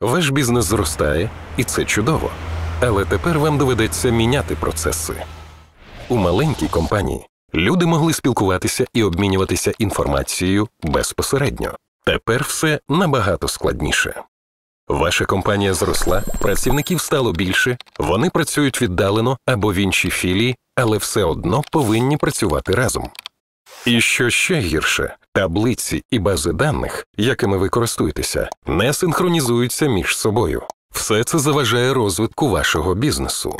Ваш бізнес зростає, і це чудово. Але тепер вам доведеться міняти процеси. У маленькій компанії люди могли спілкуватися і обмінюватися інформацією безпосередньо. Тепер все набагато складніше. Ваша компанія зросла, працівників стало більше, вони працюють віддалено або в іншій філії, але все одно повинні працювати разом. І що ще гірше, таблиці і бази даних, якими ви користуєтеся, не синхронізуються між собою. Все це заважає розвитку вашого бізнесу.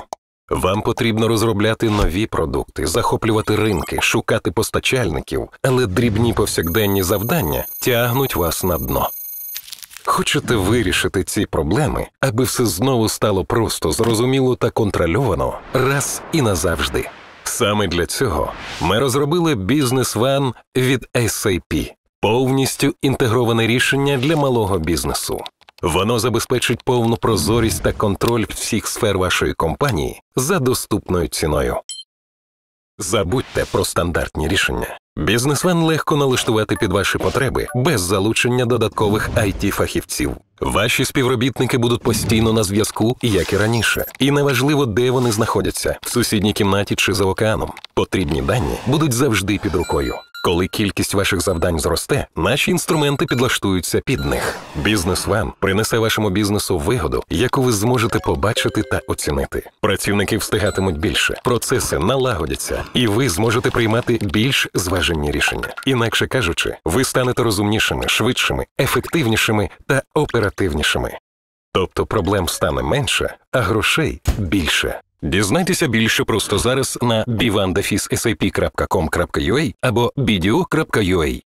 Вам потрібно розробляти нові продукти, захоплювати ринки, шукати постачальників, але дрібні повсякденні завдання тягнуть вас на дно. Хочете вирішити ці проблеми, аби все знову стало просто зрозуміло та контрольовано раз і назавжди. Саме для цього ми розробили бізнес ван від SAP – повністю інтегроване рішення для малого бізнесу. Воно забезпечить повну прозорість та контроль всіх сфер вашої компанії за доступною ціною. Забудьте про стандартні рішення. Бізнесвен легко налаштувати під ваші потреби без залучення додаткових it фахівців Ваші співробітники будуть постійно на зв'язку, як і раніше, і неважливо, де вони знаходяться в сусідній кімнаті чи за океаном. Потрібні дані будуть завжди під рукою. Коли кількість ваших завдань зросте, наші інструменти підлаштуються під них. Бізнес Ван принесе вашому бізнесу вигоду, яку ви зможете побачити та оцінити. Працівники встигатимуть більше, процеси налагодяться, і ви зможете приймати більш зважені рішення. Інакше кажучи, ви станете розумнішими, швидшими, ефективнішими та оперативнішими. Тобто проблем стане менше, а грошей більше. Дізнайтеся більше просто зараз на bivandafissap.com.ua або bdo.ua.